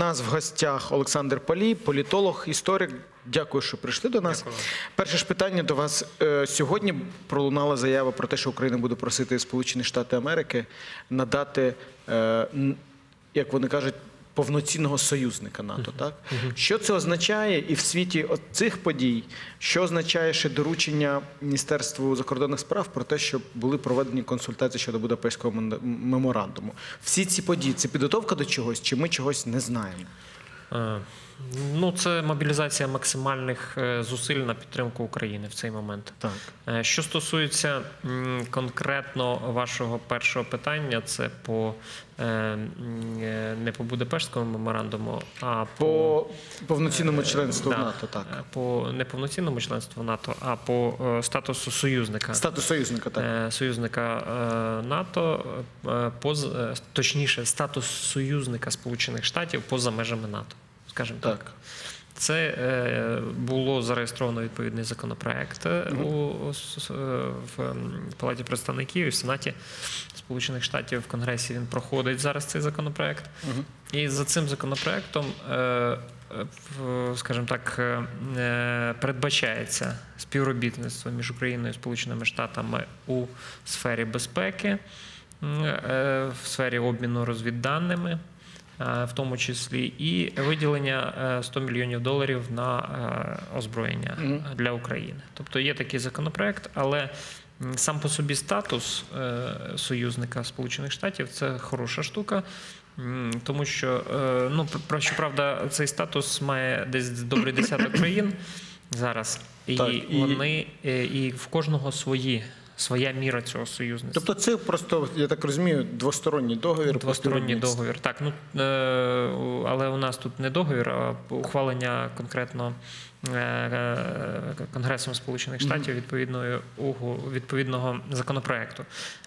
нас в гостях Олександр Палій, політолог, історик. Дякую, що прийшли до нас. Дякую. Перше ж питання до вас. Е, Сьогодні пролунала заява про те, що Україна буде просити Сполучені Штати Америки надати, е, як вони кажуть, повноцінного союзника НАТО. Так що це означає, і в світі цих подій, що означає ще доручення Міністерству закордонних справ про те, щоб були проведені консультації щодо Будапештського меморандуму? Всі ці події це підготовка до чогось, чи ми чогось не знаємо? Ну, це мобілізація максимальних е, зусиль на підтримку України в цей момент. Так. Е, Що стосується конкретно вашого першого питання, це по е, не по Будапештському меморандуму, а по, По повноцінному членству да, НАТО, так. по не повноцінному членству НАТО, а по статусу союзника. Статус союзника, так. Союзника НАТО, поза, е, точніше, статус союзника Сполучених Штатів поза межами НАТО, скажімо так. Так. Це е, було зареєстровано відповідний законопроект е, у, е, в Палаті представників і в Сенаті Сполучених Штатів в Конгресі він проходить зараз цей законопроект. І за цим законопроектом, скажімо так, передбачається співробітництво між Україною і Сполученими Штатами у сфері безпеки, в сфері обміну розвідданими. Е, В тому числі і виділення е, 100 мільйонів доларів на е, озброєння для України. Тобто є такий законопроект, але сам по собі статус е, союзника Сполучених Штатів це хороша штука. Тому що, е, ну, пр- про- щоправда, цей статус має десь добрий десяток країн зараз, і, Так, вони е, і в кожного свої, своя міра цього союзництва. Тобто це просто, я так розумію, двосторонній договір. Двосторонній договір. Так, ну е, але у нас тут не договір, а ухвалення конкретно е, е, Конгресом Сполучених Штатів відповідної угу- відповідного законопроекту.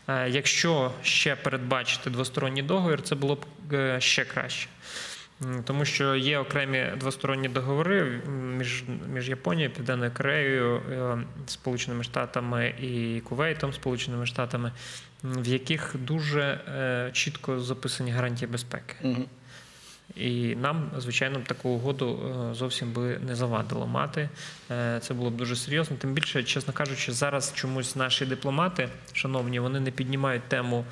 Е, Якщо ще передбачити двосторонній договір, це було б ще краще. Тому що є окремі двосторонні договори між, між Японією, Південною Кореєю, е, Сполученими Штатами і Кувейтом, Сполученими Штатами, в яких дуже е, чітко записані гарантії безпеки. Мгм. І нам, звичайно, таку угоду е, зовсім би не завадило мати. Це було б дуже серйозно. Тим більше, чесно кажучи, зараз чомусь наші дипломати, шановні, вони не піднімають тему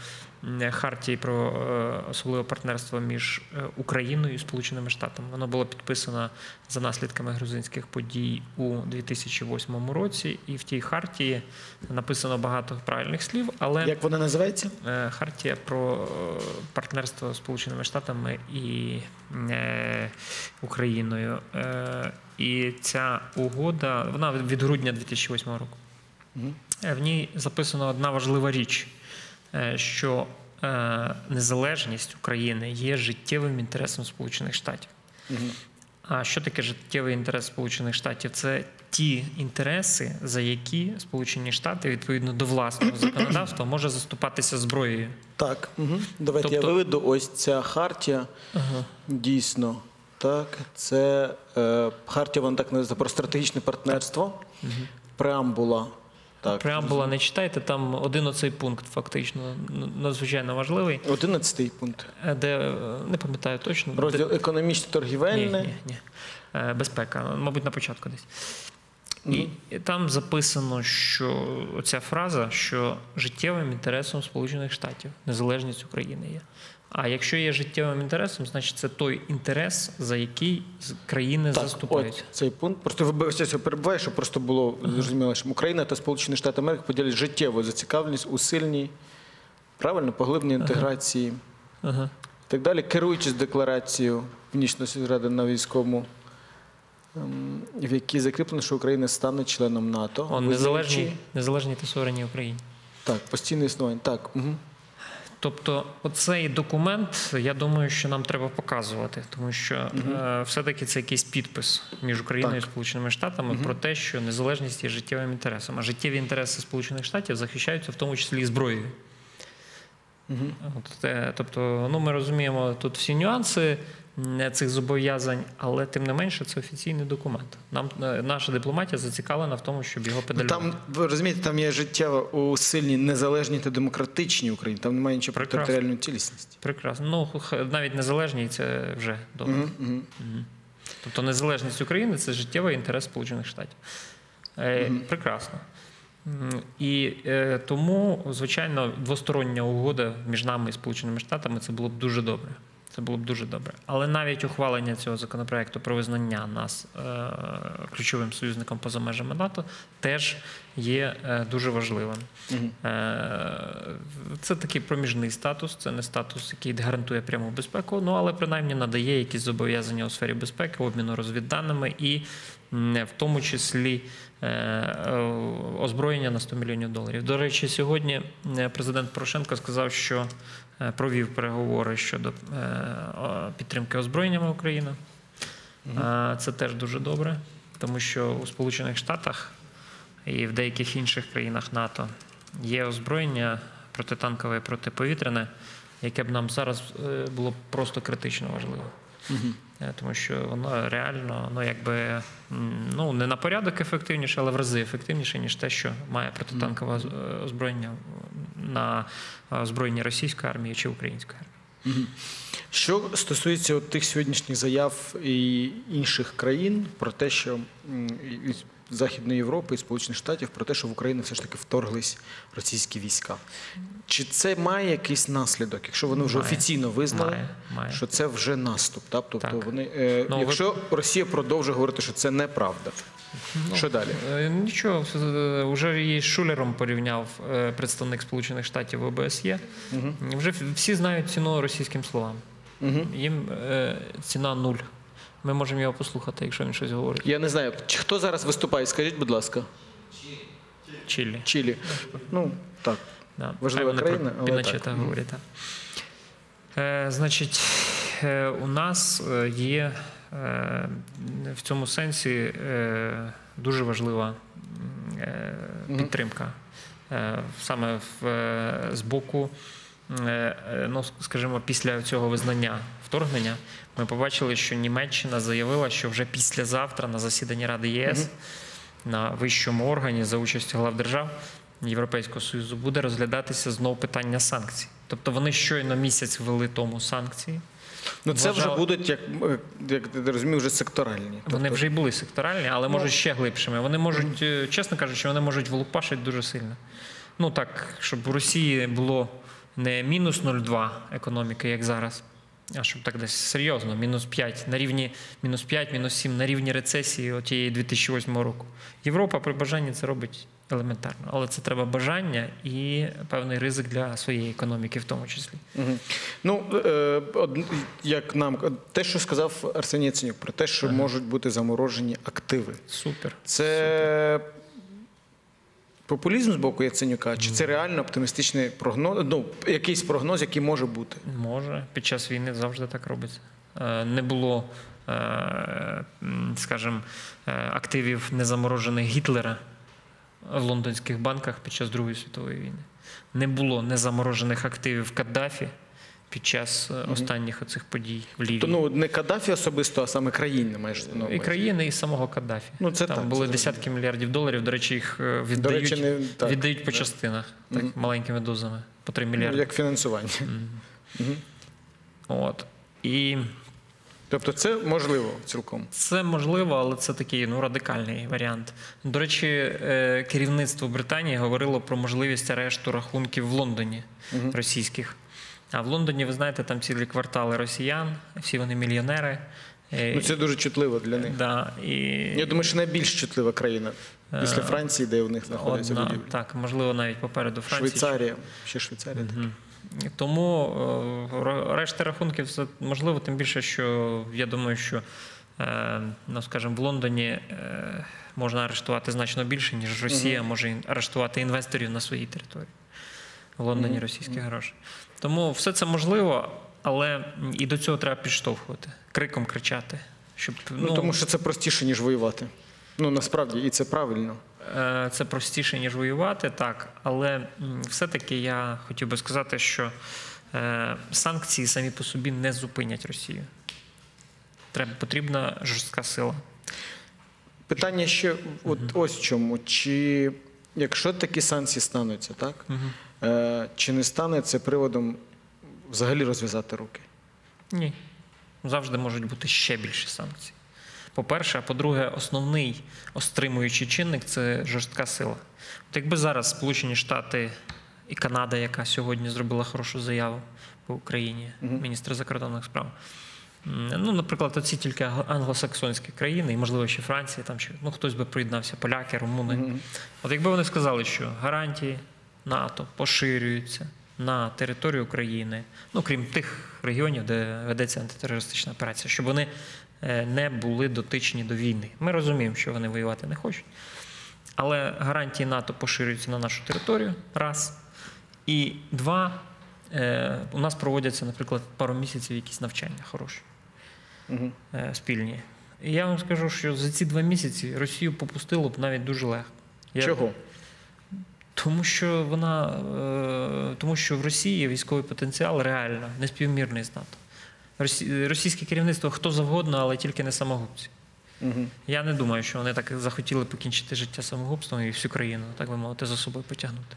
хартії про е, особливе партнерство між е, Україною і Сполученими Штатами. Воно було підписано за наслідками грузинських подій у 2008 році, і в тій хартії написано багато правильних слів, але Як вона називається? Е, Хартія про е, партнерство з Сполученими Штатами і е, Україною. Е, І ця угода, вона від грудня 2008 року. Е, В ній записана одна важлива річ, е, що е, незалежність України є життєвим інтересом Сполучених Штатів. А що таке життєвий інтерес Сполучених Штатів? Це ті інтереси, за які Сполучені Штати відповідно до власного законодавства може заступатися зброєю. Так. Угу. Давайте я Тобто- виведу. Ось ця хартія. Ага. Дійсно. Так, це е, хартія, вона так називається про стратегічне партнерство. Преамбула. Так. Преамбула не читайте, там один оцей пункт фактично надзвичайно важливий, Одинадцятий пункт. е, де е, не пам'ятаю точно Розділ ні, економічно-торгівельне. ні, ні. Е, Безпека, мабуть, на початку десь. І, і там записано, що оця фраза, що життєвим інтересом Сполучених Штатів незалежність України є. А якщо є життєвим інтересом, значить це той інтерес, за який країни Так, заступають. от цей пункт. Просто вибачаюся, перебуваю, щоб просто було зрозуміло, що Україна та Сполучені Штати Америки поділять життєву зацікавленість у сильній, правильно, поглибній інтеграції Ага. і так далі, керуючись декларацією Північної Ради на військовому, ем, в якій закріплено, що Україна стане членом НАТО. Он незалежні, незалежні та суверенні Україні. Так, постійне існування. Так. Угу. Тобто, оцей документ, я думаю, що нам треба показувати, тому що е, все-таки це якийсь підпис між Україною і Сполученими Штатами про те, що незалежність є життєвим інтересом. А життєві інтереси Сполучених Штатів захищаються в тому числі і зброєю. Угу. От, е, тобто, ну ми розуміємо тут всі нюанси. Цих зобов'язань, але тим не менше це офіційний документ. Нам е, наша дипломатія зацікавлена в тому, щоб його Ну, педалювати. Там ви розумієте, там є життєво у сильній незалежній та демократичній Україні. Там немає нічого про територіальну цілісність. Прекрасно. Ну навіть незалежні це вже добре. Мгм, мгм. Мгм. Тобто незалежність України це життєвий інтерес Сполучених Штатів. Е, Прекрасно. І е, тому, звичайно, двостороння угода між нами і Сполученими Штатами це було б дуже добре. Це було б дуже добре. Але навіть ухвалення цього законопроекту про визнання нас е, ключовим союзником поза межами НАТО теж є е, дуже важливим. Е, Це такий проміжний статус, це не статус, який гарантує пряму безпеку, ну але принаймні надає якісь зобов'язання у сфері безпеки, обміну розвідданими і в тому числі озброєння на 100 мільйонів доларів. До речі, сьогодні президент Порошенко сказав, що провів переговори щодо е, підтримки озброєннями України. Е, Це теж дуже добре, тому що у Сполучених Штатах і в деяких інших країнах НАТО є озброєння протитанкове і протиповітряне, яке б нам зараз е, було просто критично важливо. Е, Тому що воно реально ну, якби, ну, не на порядок ефективніше, але в рази ефективніше, ніж те, що має протитанкове е, озброєння на збройні російської армії чи української армії. Що стосується от тих сьогоднішніх заяв і інших країн про те, що Західної Європи і Сполучених Штатів про те, що в Україну все ж таки вторглись російські війська. Чи це має якийсь наслідок, якщо вони вже Має. офіційно визнали, Має, має. що це вже наступ? Так? Тобто Так. вони, е, Ну, ви- якщо Росія продовжує говорити, що це неправда, Ну, що далі? Е, Нічого, е, вже її з Шулером порівняв е, представник Сполучених Штатів ОБСЄ. Вже всі знають ціну російським словам. Угу. Їм е, ціна нуль. Ми можемо його послухати, якщо він щось говорить. Я не знаю, чи хто зараз виступає, скажіть, будь ласка, Чилі. Чилі. Ну так. Да. Важлива вони країна, але Піночета так. говорять. Так. Е, значить, е, у нас е, є е, в цьому сенсі е, дуже важлива е, підтримка. Е, саме в, е, з боку, ну, скажімо, після цього визнання вторгнення, ми побачили, що Німеччина заявила, що вже післязавтра на засіданні Ради ЄС на вищому органі за участю глав держав Європейського Союзу буде розглядатися знов питання санкцій. Тобто вони щойно місяць ввели тому санкції. Ну це вже будуть, як, е, як ти розумів, вже секторальні. Вони Тобто- вже й були секторальні, але можуть ще глибшими. Вони можуть, е, чесно кажучи, вони можуть влупашити дуже сильно. Ну так, щоб у Росії було не мінус 0,2 економіки, як зараз, а щоб так десь серйозно, мінус 5 на рівні мінус 5, мінус 7 на рівні рецесії отієї 2008 року. Європа при бажанні це робить елементарно, але це треба бажання і певний ризик для своєї економіки, в тому числі. Мгм. Ну, е, од- як нам те, що сказав Арсеній Яценюк, про те, що можуть бути заморожені активи. Супер. Це популізм з боку Яценюка, чи це реально оптимістичний прогноз? Ну, якийсь прогноз, який може бути. Може, під час війни завжди так робиться. Е, Не було, е, скажімо, е, активів незаморожених Гітлера в лондонських банках під час Другої світової війни. Не було незаморожених активів Каддафі під час е, останніх оцих подій в Лівії. То ну не Каддафі особисто, а саме країни майже на і країни, і самого Каддафі. Ну, це Там так, були це десятки мільярдів доларів. До речі, їх е, віддають, речі, не- так, віддають по частинах, так, маленькими дозами, по 3 Ну, мільярди. як фінансування. От. І Тобто це можливо цілком. Це можливо, але це такий ну, радикальний варіант. До речі, е, керівництво Британії говорило про можливість арешту рахунків в Лондоні російських. А в Лондоні, ви знаєте, там цілі квартали росіян, всі вони мільйонери. Е, Ну це дуже чутливо для них. да, і Я думаю, що найбільш чутлива країна після Франції, де у них знаходиться одна, будівля. так, можливо, навіть попереду Франції. Швейцарія, ще Швейцарія. так. Тому е, решта рахунків це можливо, тим більше, що я думаю, що е, ну, скажімо, в Лондоні е, можна арештувати значно більше, ніж Росія може арештувати інвесторів на своїй території. В Лондоні російські гроші. Тому все це можливо, але і до цього треба підштовхувати, криком кричати. Щоб, Ну, тому що це простіше, ніж воювати. Ну насправді, і це правильно. Е, Це простіше, ніж воювати, так. Але все-таки я хотів би сказати, що е, санкції самі по собі не зупинять Росію. Треба потрібна жорстка сила. Питання ще от ось в чому. Чи якщо такі санкції стануться, так? Е, чи не стане це приводом взагалі розв'язати руки? Ні. Завжди можуть бути ще більші санкції. По-перше, а по-друге, основний стримуючий чинник це жорстка сила. От якби зараз Сполучені Штати і Канада, яка сьогодні зробила хорошу заяву по Україні, міністр закордонних справ. Ну, наприклад, оці тільки англосаксонські країни, і, можливо, ще Франція, там ще ну, хтось би приєднався, поляки, румуни. От якби вони сказали, що гарантії НАТО поширюються на територію України, ну крім тих регіонів, де ведеться антитерористична операція, щоб вони е, не були дотичні до війни. Ми розуміємо, що вони воювати не хочуть. Але гарантії НАТО поширюються на нашу територію. Раз. І два, е, у нас проводяться, наприклад, пару місяців якісь навчання хороші, Угу. е, спільні. І я вам скажу, що за ці два місяці Росію попустило б навіть дуже легко. Я- Чого? Тому що вона е, тому що в Росії військовий потенціал реально неспівмірний з НАТО. Росі- Російське керівництво хто завгодно, але тільки не самогубці. Угу. Я не думаю, що вони так захотіли покінчити життя самогубством і всю країну, так би мовити, за собою потягнути.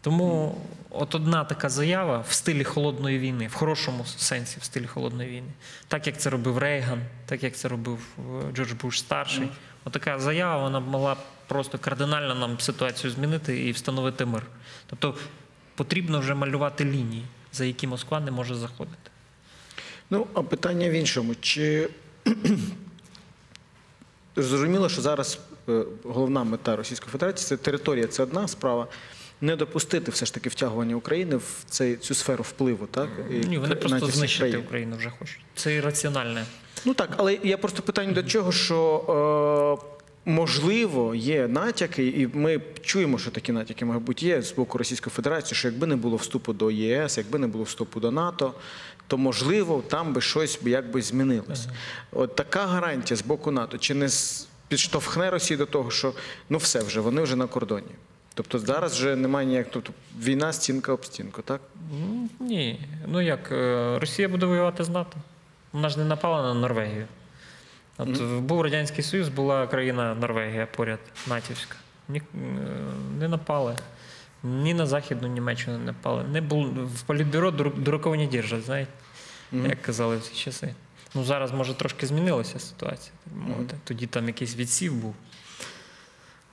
Тому от одна така заява в стилі холодної війни, в хорошому сенсі, в стилі холодної війни, так як це робив Рейган, так як це робив е, Джордж Буш старший. Отака заява вона могла просто кардинально нам ситуацію змінити і встановити мир. Тобто потрібно вже малювати лінії, за які Москва не може заходити. Ну, а питання в іншому. Чи зрозуміло, що зараз е, головна мета Російської Федерації це територія, це одна справа. Не допустити все ж таки втягування України в цей, цю сферу впливу, так? Ні, вони просто знищити. Україну вже хочуть. Це ірраціональне. Ну так, але я просто питання до чого, що е, можливо є натяки, і ми чуємо, що такі натяки, мабуть, є з боку Російської Федерації, що якби не було вступу до ЄС, якби не було вступу до НАТО, то можливо там би щось би якби змінилося. От така гарантія з боку НАТО чи не підштовхне Росію до того, що ну все вже, вони вже на кордоні. Тобто зараз вже немає ніяк, тобто війна стінка об стінку, так? Ні. Ну як, е, Росія буде воювати з НАТО. Вона ж не напала на Норвегію. От був Радянський Союз, була країна Норвегія поряд, натівська. Ні, е, не напали. Ні на Західну Німеччину не напали. Не було, в політбюро дур- дураков не держать, знаєте, як казали в ці часи. Ну зараз, може, трошки змінилася ситуація, би. Тоді там якийсь відсів був.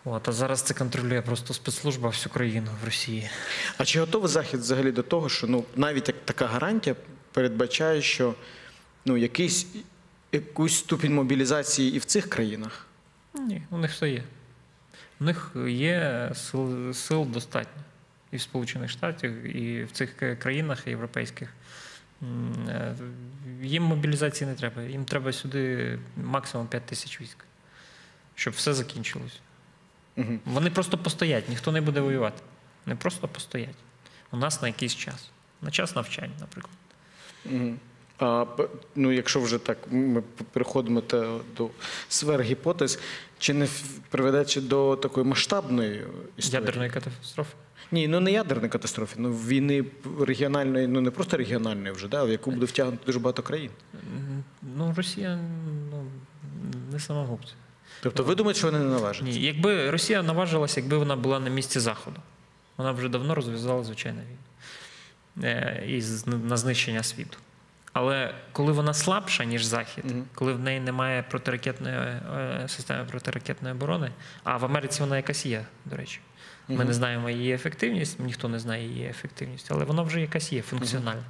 От, а зараз це контролює просто спецслужба всю країну в Росії. А чи готовий Захід взагалі до того, що ну навіть така гарантія передбачає, що ну якийсь якусь ступінь мобілізації і в цих країнах? Ні, у них все є. У них є сил, сил достатньо. І в Сполучених Штатах, і в цих країнах європейських. Е, Їм мобілізації не треба. Їм треба сюди максимум 5 тисяч військ, щоб все закінчилось. Угу. Вони просто постоять, ніхто не буде воювати. Вони просто постоять. У нас на якийсь час. На час навчання, наприклад. Угу. А ну, якщо вже так ми переходимо те до сфер гіпотез, чи не приведе чи до такої масштабної історії? Ядерної катастрофи. Ні, ну не ядерної катастрофи, ну війни регіональної, ну не просто регіональної вже, да, в яку буде втягнуто дуже багато країн. Ну, Росія ну, не самогубці. Тобто ви думаєте, що вони не належать? Ні, якби Росія наважилася, якби вона була на місці Заходу, вона вже давно розв'язала звичайну війну е, і на знищення світу. Але коли вона слабша, ніж Захід, Мгм. коли в неї немає протиракетної е, системи протиракетної оборони, а в Америці вона якась є, до речі. Ми Мгм. не знаємо її ефективність, ніхто не знає її ефективність, але вона вже якась є функціональна.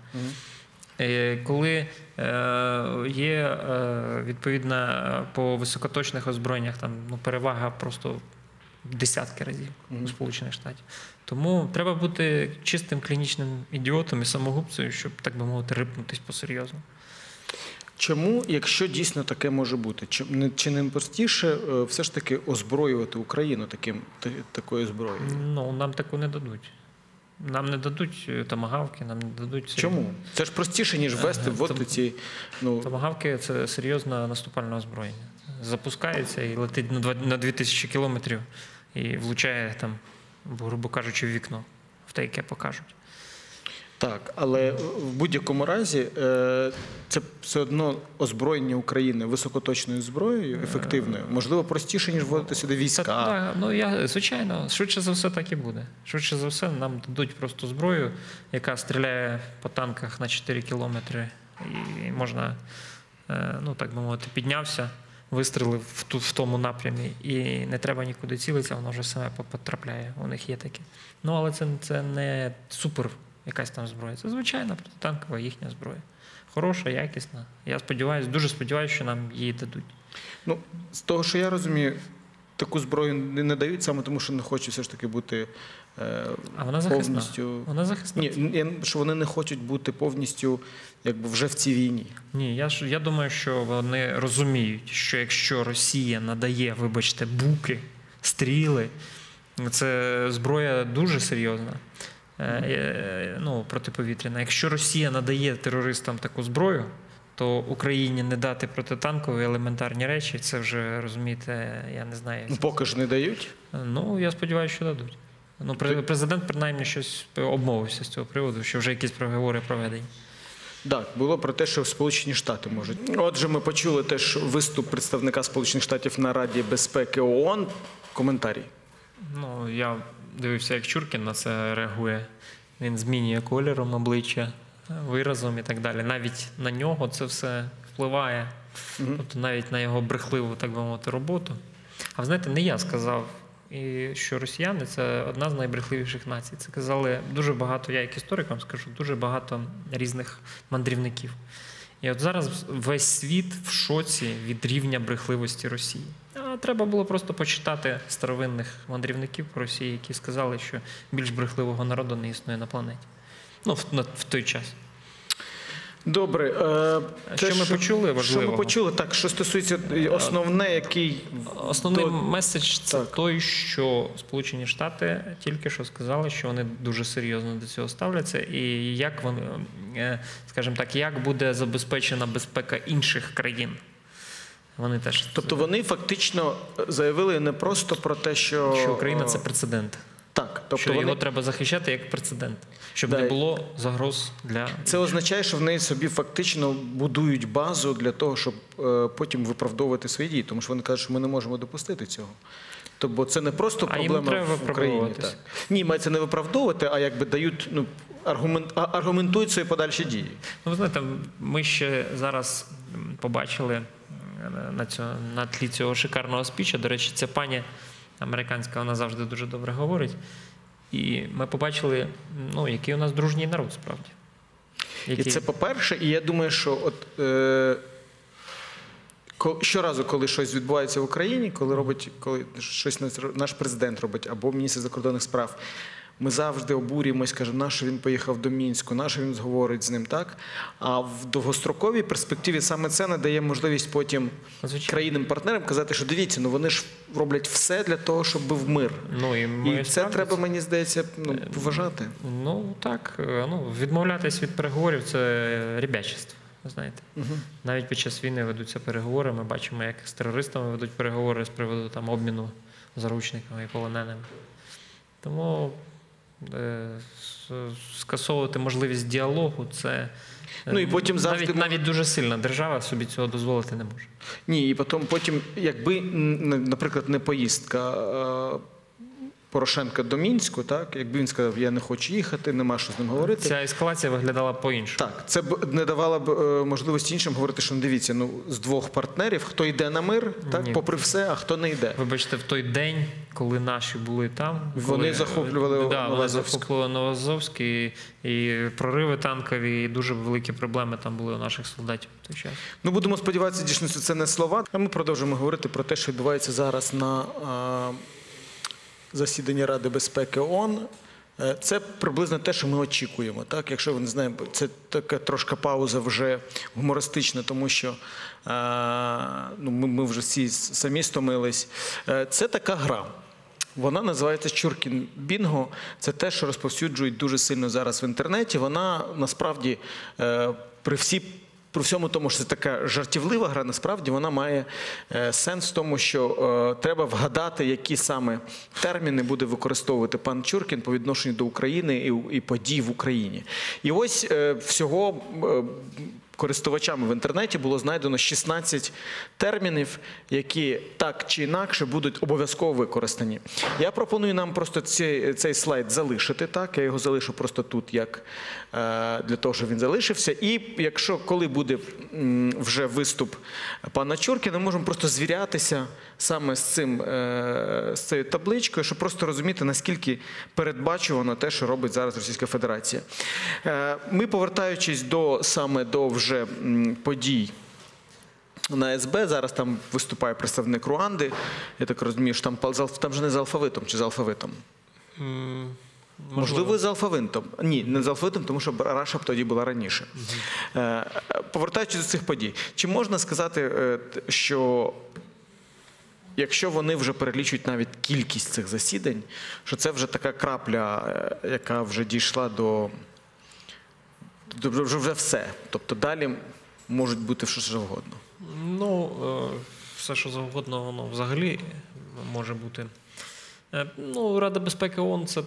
Е, Коли е, є е, відповідно е, по високоточних озброєннях там ну, перевага просто десятки разів у Сполучених Штатів. Тому треба бути чистим клінічним ідіотом і самогубцею, щоб так би мовити, рипнутись по-серйозному. Чому, якщо дійсно таке може бути, чи не, чи не простіше е, все ж таки озброювати Україну таким, та- такою зброєю? Ну нам таку не дадуть. Нам не дадуть е, томагавки, нам не дадуть Чому? Це ж простіше, ніж ввести, вводити Том- ці. Ну, Томагавки це серйозне наступальне озброєння. Запускається і летить на 2000 кілометрів і влучає там, грубо кажучи, в вікно, в те, яке покажуть. Так, але в будь-якому разі е, це все одно озброєння України високоточною зброєю, ефективною. Можливо, простіше, ніж вводити сюди війська. та, ну я звичайно, швидше за все так і буде. Швидше за все, нам дадуть просто зброю, яка стріляє по танках на 4 кілометри, і можна, е, ну так би мовити, піднявся, вистрілив в, ту, в тому напрямі, і не треба нікуди цілитися, воно вже саме потрапляє. У них є таке. Ну але це, це не супер якась там зброя. Це звичайна протитанкова їхня зброя. Хороша, якісна. Я сподіваюся, дуже сподіваюся, що нам її дадуть. Ну, з того, що я розумію, таку зброю не дають саме тому, що не хочуть все ж таки бути А вона захисна. повністю. Вона захисна. Ні, що вони не хочуть бути повністю якби вже в цій війні. Ні, я ж я думаю, що вони розуміють, що якщо Росія надає, вибачте, буки, стріли, це зброя дуже серйозна. е, е, Ну, протиповітряна. Якщо Росія надає терористам таку зброю, то Україні не дати протитанкові елементарні речі, це вже розумієте, я не знаю. Ну, поки ж не дають. Ну, я сподіваюся, що дадуть. Ну, пре- президент принаймні щось обмовився з цього приводу, що вже якісь переговори проведені. Так, було про те, що Сполучені Штати можуть. Отже, ми почули теж виступ представника Сполучених Штатів на Раді безпеки ООН. Коментарі. Ну, я дивився, як Чуркін на це реагує. Він змінює кольором обличчя, виразом і так далі. Навіть на нього це все впливає. Тобто навіть на його брехливу, так би мовити, роботу. А ви знаєте, не я сказав, і що росіяни це одна з найбрехливіших націй. Це казали дуже багато, я як історик вам скажу, дуже багато різних мандрівників. І от зараз весь світ в шоці від рівня брехливості Росії. А треба було просто почитати старовинних мандрівників Росії, які сказали, що більш брехливого народу не існує на планеті. Ну, в, в той час. Добре. Е, Що те, ми почули важливо. Що ми почули? Так, що стосується е, основне, який Основний до- меседж це Так. той, що Сполучені Штати тільки що сказали, що вони дуже серйозно до цього ставляться, і як вони, е, скажімо так, як буде забезпечена безпека інших країн. Вони теж Тобто вони фактично заявили не просто про те, що, що Україна це е, прецедент. Так. Тобто що вони його треба захищати як прецедент, щоб Да, не було загроз для це означає, що вони собі фактично будують базу для того, щоб е, потім виправдовувати свої дії, тому що вони кажуть, що ми не можемо допустити цього. Тобто це не просто А їм проблема треба в Україні. Так. Ні, мається не виправдовувати, а якби дають ну аргумент а- аргументують свої подальші дії. Ну, ви знаєте, ми ще зараз побачили на, цьому, на тлі цього шикарного спіча. До речі, ця пані американська, вона завжди дуже добре говорить. І ми побачили, ну, який у нас дружній народ справді. І це по-перше, і я думаю, що от е, щоразу, коли щось відбувається в Україні, коли робить, коли щось наш президент робить або міністр закордонних справ. Ми завжди обурюємось, кажемо, на що він поїхав до Мінську, на що він зговорить з ним, так? А в довгостроковій перспективі саме це надає можливість потім країнам-партнерам казати, що дивіться, ну вони ж роблять все для того, щоб був мир. Ну, і ми І це справді треба, мені здається, ну, поважати. Ну так, е, ну, відмовлятись від переговорів це рібячество. Ви знаєте, навіть під час війни ведуться переговори. Ми бачимо, як з терористами ведуть переговори з приводу там обміну заручниками і полоненими. Тому е, скасовувати можливість діалогу це е, Ну, і потім завжди навіть, навіть дуже сильна держава собі цього дозволити не може. Ні, і потім, потім якби, наприклад, не поїздка е, Порошенка до Мінську, так, якби він сказав, я не хочу їхати, нема що з ним говорити. Ця ескалація виглядала по-іншому. Так, це б не давало б е, можливості іншим говорити, що ну, дивіться, ну з двох партнерів, хто йде на мир, так, Ні. попри все, а хто не йде. Вибачте, в той день, коли наші були там, Вони коли, захоплювали да, вони захоплювали Новоазовськ і, і прориви танкові, і дуже великі проблеми там були у наших солдатів в той час. Ну, будемо сподіватися, дійсно, це не слова. А ми продовжуємо говорити про те, що відбувається зараз на а, засіданні Ради безпеки ООН. Е, Це приблизно те, що ми очікуємо. Так? Якщо ви не знаєте, це така трошка пауза вже гумористична, тому що е, ну, ми, вже всі самі стомились. Е, Це така гра. Вона називається Чуркін Бінго. Це те, що розповсюджують дуже сильно зараз в інтернеті. Вона насправді при всій при всьому тому, що це така жартівлива гра, насправді вона має е, сенс в тому, що е, треба вгадати, які саме терміни буде використовувати пан Чуркін по відношенню до України і, подій в Україні. І ось е, всього. Користувачами в інтернеті було знайдено 16 термінів, які так чи інакше будуть обов'язково використані. Я пропоную нам просто цей, цей слайд залишити. Так, я його залишу просто тут, як е, для того, щоб він залишився. І якщо коли буде вже виступ пана Чуркіна, ми можемо просто звірятися саме з цим е, з цією табличкою, щоб просто розуміти, наскільки передбачувано те, що робить зараз Російська Федерація. Е, Ми, повертаючись до саме до вже м, подій. На СБ зараз там виступає представник Руанди. Я так розумію, що там, там же не з алфавитом чи з алфавитом. Можливо, з алфавитом. Ні, не з алфавитом, тому що Раша б тоді була раніше. Е, Повертаючись до цих подій, чи можна сказати, е, що якщо вони вже перелічують навіть кількість цих засідань, що це вже така крапля, е, яка вже дійшла до вже, вже все. Тобто далі можуть бути що завгодно. Ну, е, все, що завгодно, воно взагалі може бути. Е, Ну, Рада безпеки ООН – це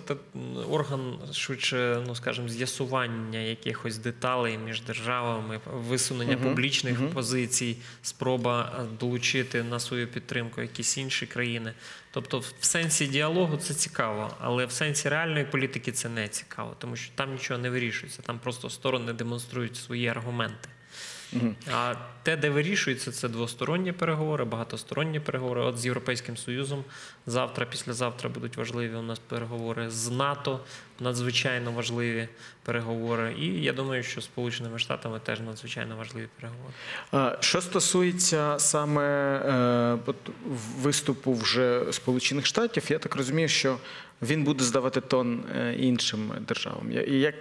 орган швидше, ну скажімо, з'ясування якихось деталей між державами, висунення Мгм, публічних мгм. позицій, спроба е, долучити на свою підтримку якісь інші країни. Тобто, в сенсі діалогу це цікаво, але в сенсі реальної політики це не цікаво, тому що там нічого не вирішується, там просто сторони демонструють свої аргументи. А те, де вирішується, це двосторонні переговори, багатосторонні переговори. От з Європейським Союзом завтра, післязавтра будуть важливі у нас переговори з НАТО, надзвичайно важливі переговори. І я думаю, що з Сполученими Штатами теж надзвичайно важливі переговори. Що стосується саме е, виступу вже Сполучених Штатів, я так розумію, що він буде здавати тон е, іншим державам. І як,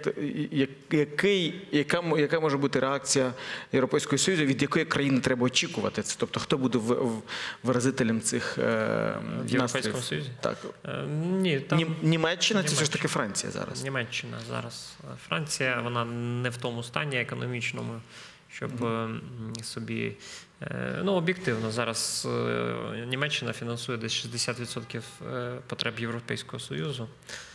який, яка, яка може бути реакція Європейського Союзу, від якої країни треба очікувати це? Тобто, хто буде в- в- виразителем цих е, В Європейському? Союзі? Так. Е, Ні, там Нім- Німеччина, це все ж таки Франція зараз. Німеччина зараз. Франція вона не в тому стані економічному, щоб м, собі. Е, Ну, об'єктивно, зараз е, Німеччина фінансує десь 60% е, потреб Європейського Союзу.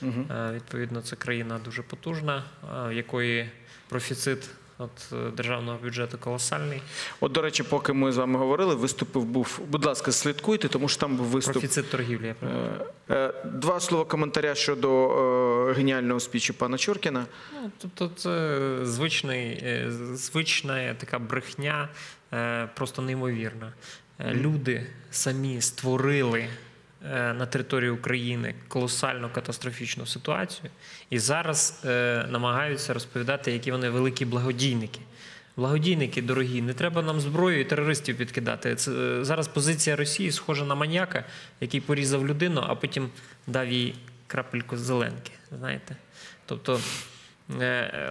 Е, Відповідно, це країна дуже потужна, в якої профіцит от державного бюджету колосальний. От, до речі, поки ми з вами говорили, виступив був. Будь ласка, слідкуйте, тому що там був виступ. Профіцит торгівлі. Я правильно? Два слова коментаря щодо геніального спічу пана Чуркіна. Ну, тобто це звичний, звична така брехня, просто неймовірна. Е, Люди самі створили е, на території України колосально катастрофічну ситуацію і зараз е, намагаються розповідати, які вони великі благодійники. Благодійники дорогі, не треба нам зброю і терористів підкидати. Це е, зараз позиція Росії схожа на маньяка, який порізав людину, а потім дав їй крапельку зеленки. Знаєте? Тобто е,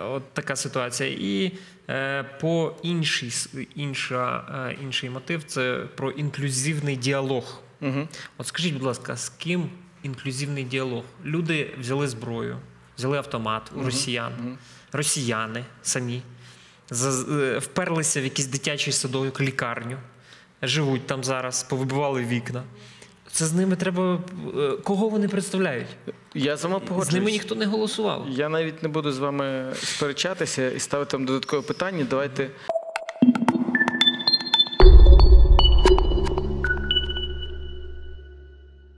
от така ситуація. І е, по інший, інша, е, інший мотив це про інклюзивний діалог. Угу. От скажіть, будь ласка, з ким інклюзивний діалог? Люди взяли зброю, взяли автомат у росіян, росіяни самі е, вперлися в якийсь дитячий садок, лікарню, живуть там зараз, повибивали вікна. Це з ними треба. е, Кого вони представляють? Я з вами З ними ніхто не голосував. Я навіть не буду з вами сперечатися і ставити вам додаткове питання. Давайте